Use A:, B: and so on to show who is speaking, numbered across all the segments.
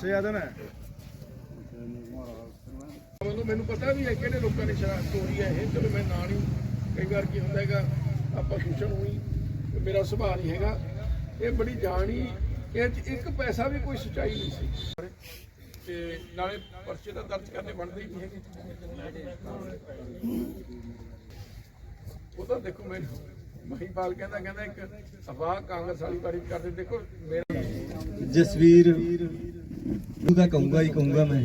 A: ਸਿਆਦਨ ਹੈ ਮੈਨੂੰ ਮੈਨੂੰ ਪਤਾ ਵੀ ਹੈ ਕਿਹੜੇ ਲੋਕਾਂ ਨੇ ਸ਼ਰਾਬ ਚੋਰੀ ਹੈ ਇਹ। ਚਲੋ ਮੈਂ ਨਾਲ ਹੀ ਕਈ ਵਾਰ ਕੀ ਹੁੰਦਾ ਹੈਗਾ, ਆਪਾਂ ਸੂਚਨ ਹੋਈ ਮੇਰਾ ਸੁਭਾਅ ਨਹੀਂ ਹੈਗਾ। ਇਹ ਬੜੀ ਜਾਣੀ, ਇਹ 'ਚ ਇੱਕ ਪੈਸਾ ਵੀ ਕੋਈ ਸਚਾਈ ਨਹੀਂ ਸੀ। ਤੇ ਨਾਲੇ ਪਰਚੇ ਦਾ ਦਰਜ ਕਰਨੇ ਬਣਦੇ ਹੀ ਨਹੀਂ ਹੈਗੇ। ਉਹ ਤਾਂ ਦੇਖੋ ਮੈਨੂੰ, ਮਹੀਪਾਲ ਕਹਿੰਦਾ ਕਹਿੰਦਾ ਇੱਕ ਅਫਵਾਹ ਕਾਂਗਰਸ ਵਾਲੀ ਵਾਰੀ ਕਰਦੇ, ਦੇਖੋ, ਮੇਰਾ
B: ਜਸਵੀਰ ਉਹਦਾ ਕਹੂੰਗਾ ਹੀ ਕਹੂੰਗਾ ਮੈਂ।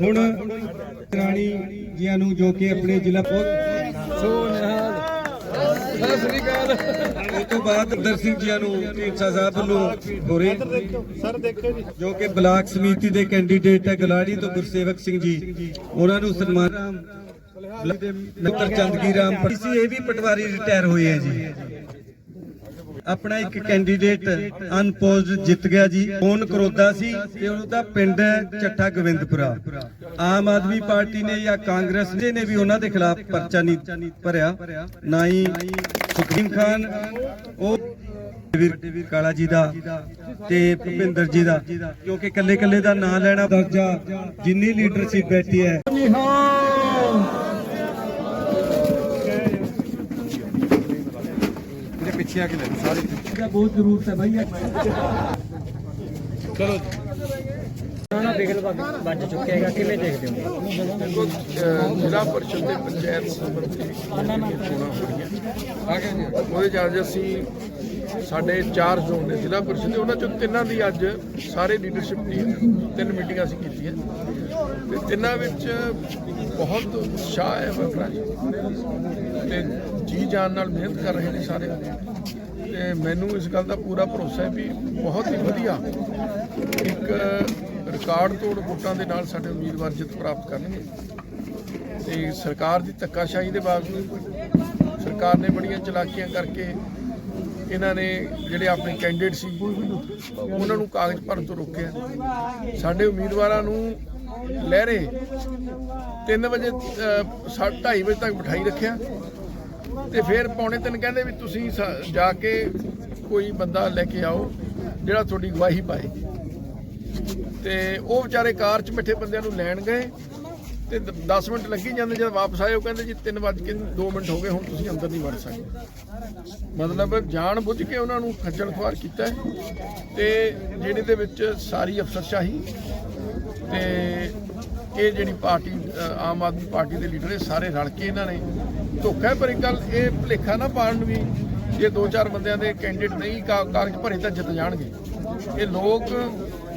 B: ਹੁਣ ਰਾਣੀ ਜੀਆਂ ਨੂੰ ਜੋ ਕਿ ਆਪਣੇ ਜ਼ਿਲ੍ਹਾ ਪਹੁੰਚ ਸੋ ਸਤਿ ਸ੍ਰੀ ਅਕਾਲ ਉਸ ਤੋਂ ਬਾਅਦ ਦਰ ਜੀਆਂ ਨੂੰ ਢੀਂਡਸਾ ਸਾਹਿਬ ਵੱਲੋਂ ਹੋਰੇ। ਸਰ ਦੇਖੋ ਜੀ ਜੋ ਕਿ ਬਲਾਕ ਸਮਿਤੀ ਦੇ ਕੈਂਡੀਡੇਟ ਹੈ, ਗਲਾੜੀ ਤੋਂ ਗੁਰਸੇਵਕ ਸਿੰਘ ਜੀ, ਉਹਨਾਂ ਨੂੰ ਸਨਮਾਨ ਨਕਰ ਚੰਦਗੀ ਰਾਮ ਸੀ ਇਹ ਵੀ ਪਟਵਾਰੀ ਰਿਟਾਇਰ ਹੋਏ ਹੈ ਜੀ। ਆਪਣਾ ਇੱਕ ਕੈਂਡੀਡੇਟ ਅਨਪੋਜ਼ਡ ਜਿੱਤ ਗਿਆ ਜੀ। ਫੋਨ ਕਰੋਦਾ ਸੀ ਤੇ ਉਹਦਾ ਪਿੰਡ ਚੱਠਾ ਗੋਬਿੰਦਪੁਰਾ। ਆਮ ਆਦਮੀ ਪਾਰਟੀ ਨੇ ਜਾਂ ਕਾਂਗਰਸ ਨੇ ਵੀ ਉਹਨਾਂ ਦੇ ਖਿਲਾਫ ਪਰਚਾ ਨਹੀਂ ਭਰਿਆ। ਨਾ ਹੀ ਸੁਖਦੀਪ ਖਾਨ ਉਹ ਵੀਰ ਕਾਲਾ ਜੀ ਦਾ ਤੇ ਭੁਪਿੰਦਰ ਜੀ ਦਾ। ਕਿਉਂਕਿ ਕੱਲੇ ਕੱਲੇ ਦਾ ਨਾਂ ਲੈਣਾ ਦਰਜਾ ਜਿੰਨੀ ਲੀਡਰਸ਼ਿਪ ਬੈਠੀ ਹੈ।
A: ਪਿੱਛੇ ਆ ਕੇ ਲੈ ਸਾਰੇ
B: ਦਾ ਬਹੁਤ ਜ਼ਰੂਰਤ ਹੈ ਭਾਈ
A: ਚਲੋ।
C: ਨਾ ਬਿਗਲ ਵੱਜ ਚੁੱਕਿਆ ਹੈਗਾ ਕਿਵੇਂ ਦੇਖਦੇ ਹੋ?
A: ਦੇਖੋ ਜ਼ਿਲ੍ਹਾ ਪਰਿਸ਼ਦ ਦੇ ਪੰਚਾਇਤ ਸੰਬੰਧੀ ਚੋਣਾਂ ਹੋਣੀਆਂ ਉਹਦੇ ਚ ਅੱਜ ਅਸੀਂ ਸਾਡੇ ਚਾਰ ਜ਼ੋਨ ਨੇ, ਜ਼ਿਲ੍ਹਾ ਪਰਿਸ਼ਦ ਦੇ, ਉਹਨਾਂ ਚੋਂ ਤਿੰਨਾਂ ਦੀ ਅੱਜ ਸਾਰੇ ਲੀਡਰਸ਼ਿਪ ਦੀ ਤਿੰਨ ਮੀਟਿੰਗਾਂ ਅਸੀਂ ਕੀਤੀਆਂ। ਤੇ ਤਿੰਨਾਂ ਵਿੱਚ ਬਹੁਤ ਉਤਸ਼ਾਹ ਹੈ ਵਰਕਰਾਂ 'ਚ ਤੇ ਜੀ ਜਾਨ ਨਾਲ ਮਿਹਨਤ ਕਰ ਰਹੇ ਨੇ ਸਾਰੇ। ਤੇ ਮੈਨੂੰ ਇਸ ਗੱਲ ਦਾ ਪੂਰਾ ਭਰੋਸਾ ਹੈ ਵੀ ਬਹੁਤ ਹੀ ਵਧੀਆ ਇੱਕ ਰਿਕਾਰਡ ਤੋੜ ਵੋਟਾਂ ਦੇ ਨਾਲ ਸਾਡੇ ਉਮੀਦਵਾਰ ਜਿੱਤ ਪ੍ਰਾਪਤ ਕਰਨਗੇ। ਤੇ ਸਰਕਾਰ ਦੀ ਧੱਕਾਸ਼ਾਹੀ ਦੇ ਬਾਵਜੂਦ ਸਰਕਾਰ ਨੇ ਬੜੀਆਂ ਚਲਾਕੀਆਂ ਕਰਕੇ ਇਹਨਾਂ ਨੇ ਜਿਹੜੇ ਆਪਣੇ ਕੈਂਡੀਡੇਟ ਸੀ ਉਹਨਾਂ ਨੂੰ ਕਾਗਜ਼ ਭਰਨ ਤੋਂ ਰੋਕਿਆ। ਸਾਡੇ ਉਮੀਦਵਾਰਾਂ ਨੂੰ ਲਹਿਰੇ 3 ਵਜੇ 2:30 ਵਜੇ ਤੱਕ ਬਿਠਾਈ ਰੱਖਿਆ। ਤੇ ਫਿਰ ਪੌਣੇ ਤਿੰਨ ਕਹਿੰਦੇ ਵੀ ਤੁਸੀਂ ਜਾ ਕੇ ਕੋਈ ਬੰਦਾ ਲੈ ਕੇ ਆਓ, ਜਿਹੜਾ ਤੁਹਾਡੀ ਗਵਾਹੀ ਪਾਏ। ਤੇ ਉਹ ਵਿਚਾਰੇ ਕਾਰ 'ਚ ਬੈਠੇ ਬੰਦਿਆਂ ਨੂੰ ਲੈਣ ਗਏ। ਤੇ 10 ਮਿੰਟ ਲੱਗੀ ਜਾਂਦੇ ਜਦ ਵਾਪਸ ਆਏ, ਉਹ ਕਹਿੰਦੇ ਜੀ 3 ਵੱਜ ਕੇ 2 ਮਿੰਟ ਹੋ ਗਏ, ਹੁਣ ਤੁਸੀਂ ਅੰਦਰ ਨਹੀਂ ਵੜ ਸਕਦੇ। ਮਤਲਬ ਜਾਣ ਬੁੱਝ ਕੇ ਉਹਨਾਂ ਨੂੰ ਖੱਜਲ ਖੁਆਰ ਕੀਤਾ ਹੈ ਤੇ ਜਿਹੜੇ ਦੇ ਵਿੱਚ ਸਾਰੀ ਅਫਸਰਸ਼ਾਹੀ ਤੇ ਇਹ ਜਿਹੜੀ ਪਾਰਟੀ ਆਮ ਆਦਮੀ ਪਾਰਟੀ ਦੇ ਲੀਡਰ ਇਹ ਸਾਰੇ ਰਲ ਕੇ ਇਹਨਾਂ ਨੇ ਧੋਖਾ ਪਰ ਇੱਕ ਗੱਲ ਇਹ ਭੁਲੇਖਾ ਨਾ ਪਾਉਣ ਵੀ ਜੇ ਦੋ ਚਾਰ ਬੰਦਿਆਂ ਦੇ ਕੈਂਡੀਡੇਟ ਨਹੀਂ ਕਾ- ਕਾਗਜ਼ ਭਰੇ ਤਾਂ ਜਿੱਤ ਜਾਣਗੇ। ਇਹ ਲੋਕ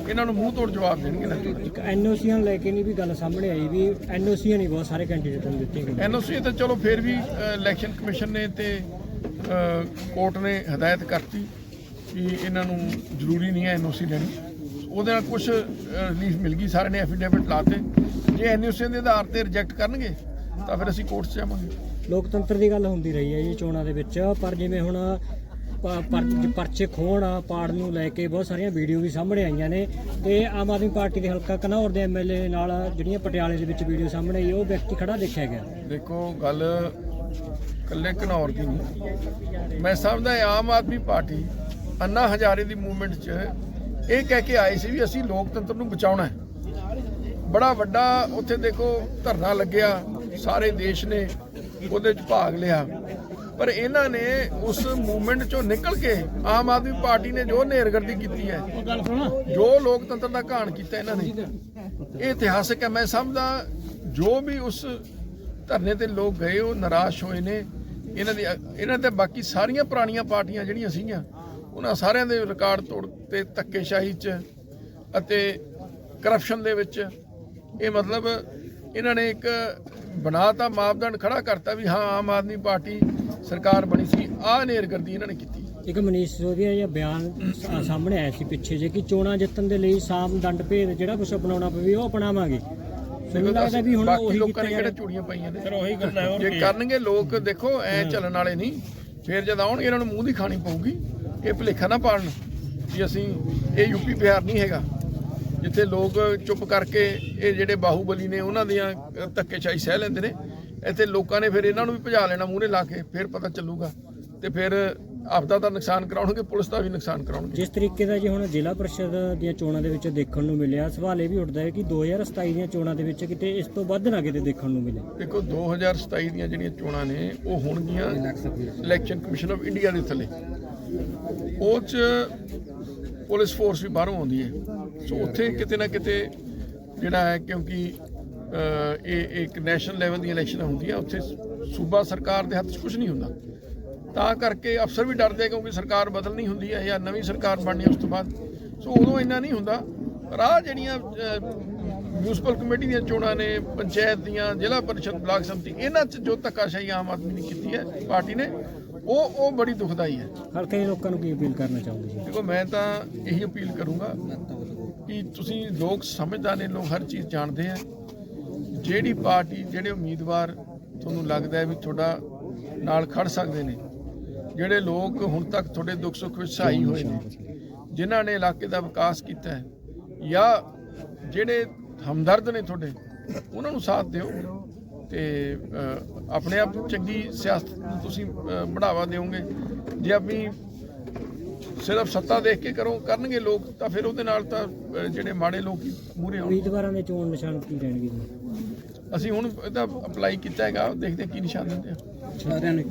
A: ਇਹਨਾਂ ਨੂੰ ਮੂੰਹ ਤੋੜ ਜਵਾਬ ਦੇਣਗੇ ਨਾ।
C: ਇੱਕ ਐਨਓਸੀਆਂ ਲੈ ਕੇ ਨਹੀਂ ਵੀ ਗੱਲ ਸਾਹਮਣੇ ਆਈ ਵੀ ਐਨਓਸੀਆਂ ਨਹੀਂ ਬਹੁਤ ਸਾਰੇ ਕੈਂਡੀਡੇਟਾਂ ਨੂੰ ਦਿੱਤੀਆਂ ਗਈਆਂ।
A: ਐਨਓਸੀ ਤਾਂ ਚਲੋ ਫਿਰ ਵੀ ਇਲੈਕਸ਼ਨ ਕਮਿਸ਼ਨ ਨੇ ਤੇ ਕੋਰਟ ਨੇ ਹਦਾਇਤ ਕਰਤੀ ਕਿ ਇਹਨਾਂ ਨੂੰ ਜ਼ਰੂਰੀ ਨਹੀਂ ਹੈ ਐਨਓਸੀ ਲੈਣੀ। ਉਹਦੇ ਨਾਲ ਕੁਝ ਰਿਲੀਫ ਮਿਲ ਗਈ ਸਾਰਿਆਂ ਨੇ ਐਫੀਡੇਵਿਟ ਲਾਤੇ। ਜੇ ਐਨਓਸੀ ਦੇ ਆਧਾਰ ਤੇ ਰਿਜੈਕਟ ਕਰਨਗੇ ਤਾਂ ਫਿਰ ਅਸੀਂ ਕੋਰਟ 'ਚ ਜਾਵਾਂਗੇ।
C: ਲੋਕਤੰਤਰ ਦੀ ਗੱਲ ਹੁੰਦੀ ਰਹੀ ਹੈ ਜੀ ਚੋਣਾਂ ਦੇ ਵਿੱਚ ਪਰ ਜਿਵੇਂ ਹੁਣ ਪ- ਪਰ- ਪਰਚੇ ਖੋਣ ਪਾੜ ਨੂੰ ਲੈ ਕੇ ਬਹੁਤ ਸਾਰੀਆਂ ਵੀਡੀਓ ਵੀ ਸਾਹਮਣੇ ਆਈਆਂ ਨੇ ਤੇ ਆਮ ਆਦਮੀ ਪਾਰਟੀ ਦੇ ਹਲਕਾ ਘਨੌਰ ਦੇ ਐਮਐਲਏ ਨਾਲ ਜਿਹੜੀਆਂ ਪਟਿਆਲੇ ਦੇ ਵਿੱਚ ਵੀਡੀਓ ਸਾਹਮਣੇ ਆਈ, ਉਹ ਵਿਅਕਤੀ ਖੜਾ ਦੇਖਿਆ ਗਿਆ।
A: ਦੇਖੋ, ਗੱਲ ਕੱਲੇ ਘਨੌਰ ਦੀ ਨਹੀਂ। ਮੈਂ ਸਮਝਦਾ ਇਹ ਆਮ ਆਦਮੀ ਪਾਰਟੀ ਅੰਨਾ ਹਜ਼ਾਰੇ ਦੀ ਮੂਵਮੈਂਟ 'ਚ ਇਹ ਕਹਿ ਕੇ ਆਏ ਸੀ ਵੀ ਅਸੀਂ ਲੋਕਤੰਤਰ ਨੂੰ ਬਚਾਉਣਾ ਹੈ। ਬੜਾ ਵੱਡਾ ਉੱਥੇ ਦੇਖੋ ਧਰਨਾ ਲੱਗਿਆ, ਸਾਰੇ ਦੇਸ਼ ਨੇ ਉਹਦੇ 'ਚ ਭਾਗ ਲਿਆ। ਪਰ ਇਹਨਾਂ ਨੇ ਉਸ ਮੂਵਮੈਂਟ 'ਚੋਂ ਨਿਕਲ ਕੇ ਆਮ ਆਦਮੀ ਪਾਰਟੀ ਨੇ ਜੋ ਨੇਰਗਰਦੀ ਕੀਤੀ ਹੈ ਜੋ ਲੋਕਤੰਤਰ ਦਾ ਘਾਣ ਕੀਤਾ ਇਹਨਾਂ ਨੇ ਇਹ ਇਤਿਹਾਸਕ ਹੈ। ਮੈਂ ਸਮਝਦਾ ਜੋ ਵੀ ਉਸ ਧਰਨੇ ਤੇ ਲੋਕ ਗਏ ਉਹ ਨਿਰਾਸ਼ ਹੋਏ ਨੇ। ਇਹਨਾਂ ਦੀ ਇਹਨਾਂ ਤੇ ਬਾਕੀ ਸਾਰੀਆਂ ਪੁਰਾਣੀਆਂ ਪਾਰਟੀਆਂ ਜਿਹੜੀਆਂ ਸੀਗੀਆਂ ਉਹਨਾਂ ਸਾਰਿਆਂ ਦੇ ਰਿਕਾਰਡ ਤੋੜ ਤੇ ਧੱਕੇਸ਼ਾਹੀ 'ਚ ਅਤੇ ਕਰਪਸ਼ਨ ਦੇ ਵਿੱਚ। ਇਹ ਮਤਲਬ ਇਹਨਾਂ ਨੇ ਇੱਕ ਬਣਾਤਾ ਮਾਪਦੰਡ ਖੜਾ ਕਰਤਾ ਵੀ ਹਾਂ ਆਮ ਆਦਮੀ ਪਾਰਟੀ ਸਰਕਾਰ ਬਣੀ ਸੀ ਆਹ ਨੇਰਗਰਦੀ ਇਹਨਾਂ ਨੇ ਕੀਤੀ।
C: ਇੱਕ ਮਨੀਸ਼ ਸਿਸੋਦੀਆ ਦਾ ਬਿਆਨ ਸਾਹਮਣੇ ਆਇਆ ਸੀ ਪਿੱਛੇ ਜੇ ਕਿ ਚੋਣਾਂ ਜਿੱਤਣ ਦੇ ਲਈ ਸਾਮ ਦੰਡ ਭੇਦ ਜਿਹੜਾ ਕੁਝ ਅਪਣਾਉਣਾ ਪਵੇ ਉਹ ਅਪਣਾਵਾਂਗੇ। ਲੱਗਦਾ ਵੀ ਹੁਣ ਉਹੀ
A: ਲੋਕਾਂ ਨੇ ਕਿਹੜੇ ਚੂੜੀਆਂ ਪਾਈਆਂ ਨੇ? ਫਿਰ ਉਹੀ ਗੱਲ ਹੈ ਜੇ ਕਰਨਗੇ ਲੋਕ ਦੇਖੋ ਐ ਚੱਲਣ ਵਾਲੇ ਨਹੀਂ। ਫਿਰ ਜਦ ਆਉਣਗੇ ਇਹਨਾਂ ਨੂੰ ਮੂੰਹ ਦੀ ਖਾਣੀ ਪਊਗੀ ਇਹ ਭੁਲੇਖਾ ਨਾ ਪਾੜਨ ਵੀ ਅਸੀਂ ਇਹ ਯੂਪੀ ਬਿਹਾਰ ਨਹੀਂ ਹੈਗਾ। ਜਿੱਥੇ ਲੋਕ ਚੁੱਪ ਕਰਕੇ ਇਹ ਜਿਹੜੇ ਬਾਹੂਬਲੀ ਨੇ ਉਹਨਾਂ ਦੀਆਂ ਧੱਕੇਸ਼ਾਹੀ ਸਹਿ ਲੈਂਦੇ ਨੇ। ਇੱਥੇ ਲੋਕਾਂ ਨੇ ਫਿਰ ਇਹਨਾਂ ਨੂੰ ਵੀ ਭਜਾ ਲੈਣਾ ਮੂਹਰੇ ਲਾ ਕੇ ਫਿਰ ਪਤਾ ਚੱਲੂਗਾ ਤੇ ਫਿਰ ਆਪਦਾ ਤਾਂ ਨੁਕਸਾਨ ਕਰਾਉਣਗੇ ਪੁਲਿਸ ਦਾ ਵੀ ਨੁਕਸਾਨ ਕਰਾਉਣਗੇ।
C: ਜਿਸ ਤਰੀਕੇ ਦਾ ਜੀ ਹੁਣ ਜ਼ਿਲ੍ਹਾ ਪਰਿਸ਼ਦ ਦੀਆਂ ਚੋਣਾਂ ਦੇ ਵਿੱਚ ਦੇਖਣ ਨੂੰ ਮਿਲਿਆ ਸਵਾਲ ਇਹ ਵੀ ਉੱਠਦਾ ਹੈ ਕਿ 2027 ਦੀਆਂ ਚੋਣਾਂ ਦੇ ਵਿੱਚ ਕਿਤੇ ਇਸ ਤੋਂ ਵੱਧ ਨਾ ਕਿਤੇ ਦੇਖਣ ਨੂੰ ਮਿਲੇ।
A: ਦੇਖੋ 2027 ਦੀਆਂ ਜਿਹੜੀਆਂ ਚੋਣਾਂ ਨੇ ਉਹ ਹੋਣਗੀਆਂ ਇਲੈਕਸ਼ਨ ਕਮਿਸ਼ਨ ਆਫ ਇੰਡੀਆ ਦੇ ਥੱਲੇ। ਉਹ ਚ ਪੁਲਿਸ ਫੋਰਸ ਵੀ ਬਾਹਰੋਂ ਆਉਂਦੀ ਹੈ। ਸੋ ਉੱਥੇ ਕਿਤੇ ਨਾ ਕਿਤੇ ਜਿਹੜਾ ਹੈ, ਕਿਉਂਕਿ ਇਹ ਇੱਕ ਨੈਸ਼ਨਲ ਲੈਵਲ ਦੀਆਂ ਇਲੈਕਸ਼ਨਾਂ ਹੁੰਦੀਆਂ, ਉੱਥੇ ਸੂਬਾ ਸਰਕਾਰ ਦੇ ਹੱਥ 'ਚ ਕੁਝ ਨਹੀਂ ਹੁੰਦਾ। ਤਾਂ ਕਰਕੇ ਅਫਸਰ ਵੀ ਡਰਦੇ ਆ, ਕਿਉਂਕਿ ਸਰਕਾਰ ਬਦਲਣੀ ਹੁੰਦੀ ਹੈ ਜਾਂ ਨਵੀਂ ਸਰਕਾਰ ਬਣਨੀ ਉਸ ਤੋਂ ਬਾਅਦ। ਸੋ ਉਦੋਂ ਇੰਨਾ ਨਹੀਂ ਹੁੰਦਾ। ਪਰ ਆਹ ਜਿਹੜੀਆਂ ਮਿਊਨਿਸਪਲ ਕਮੇਟੀ ਦੀਆਂ ਚੋਣਾਂ ਨੇ, ਪੰਚਾਇਤ ਦੀਆਂ, ਜ਼ਿਲ੍ਹਾ ਪਰਿਸ਼ਦ ਬਲਾਕ ਸੰਮਤੀ, ਇਹਨਾਂ 'ਚ ਜੋ ਧੱਕਾਸ਼ਾਹੀ ਆਮ ਆਦਮੀ ਨੇ ਕੀਤੀ ਹੈ, ਪਾਰਟੀ ਨੇ ਉਹ ਉਹ ਬੜੀ ਦੁਖਦਾਈ ਹੈ।
C: ਦੇ ਲੋਕਾਂ ਨੂੰ ਕੀ ਅਪੀਲ ਕਰਨਾ ਚਾਹੋਗੇ ਜੀ?
A: ਦੇਖੋ ਮੈਂ ਤਾਂ ਇਹੀ ਅਪੀਲ ਕਰੂੰਗਾ ਕਿ ਤੁਸੀਂ ਲੋਕ ਸਮਝਦਾਰ ਨੇ ਲੋਕ ਹਰ ਚੀਜ਼ ਜਾਣਦੇ ਆ। ਜਿਹੜੀ ਪਾਰਟੀ ਜਿਹੜੇ ਉਮੀਦਵਾਰ ਤੁਹਾਨੂੰ ਲੱਗਦਾ ਹੈ ਵੀ ਤੁਹਾਡਾ ਨਾਲ ਖੜ ਸਕਦੇ ਨੇ ਜਿਹੜੇ ਲੋਕ ਹੁਣ ਤੱਕ ਤੁਹਾਡੇ ਦੁੱਖ ਸੁੱਖ ਵਿੱਚ ਸਹਾਈ ਹੋਏ ਨੇ ਜਿਨ੍ਹਾਂ ਨੇ ਇਲਾਕੇ ਦਾ ਵਿਕਾਸ ਕੀਤਾ ਹੈ ਜਾਂ ਜਿਹੜੇ ਹਮਦਰਦ ਨੇ ਤੁਹਾਡੇ ਉਹਨਾਂ ਨੂੰ ਸਾਥ ਦਿਓ। ਤੇ ਆਪਣੇ ਆਪ ਚੰਗੀ ਸਿਆਸਤ ਨੂੰ ਤੁਸੀਂ ਬੜਾਵਾ ਦਿਓਗੇ। ਜੇ ਆਪਣੀ ਸਿਰਫ ਸੱਤਾ ਦੇਖ ਕੇ ਕਰੋ ਕਰਨਗੇ ਲੋਕ ਤਾਂ ਫਿਰ ਉਹਦੇ ਨਾਲ ਤਾਂ ਜਿਹੜੇ ਮਾੜੇ ਲੋਕ ਹੀ ਮੂਰੇ ਆਉਣਗੇ।
C: ਉਮੀਦਵਾਰਾਂ ਦੇ ਚੋਣ ਨਿਸ਼ਾਨ ਕੀ ਰਹਿਣਗੇ
A: ਅਸੀਂ ਹੁਣ ਇਹਦਾ ਅਪਲਾਈ ਕੀਤਾ ਹੈਗਾ ਦੇਖਦੇ ਹਾਂ ਕੀ ਨਿਸ਼ਾਨ ਦਿੰਦੇ ਆ।
C: ਸਾਰਿਆਂ ਨੇ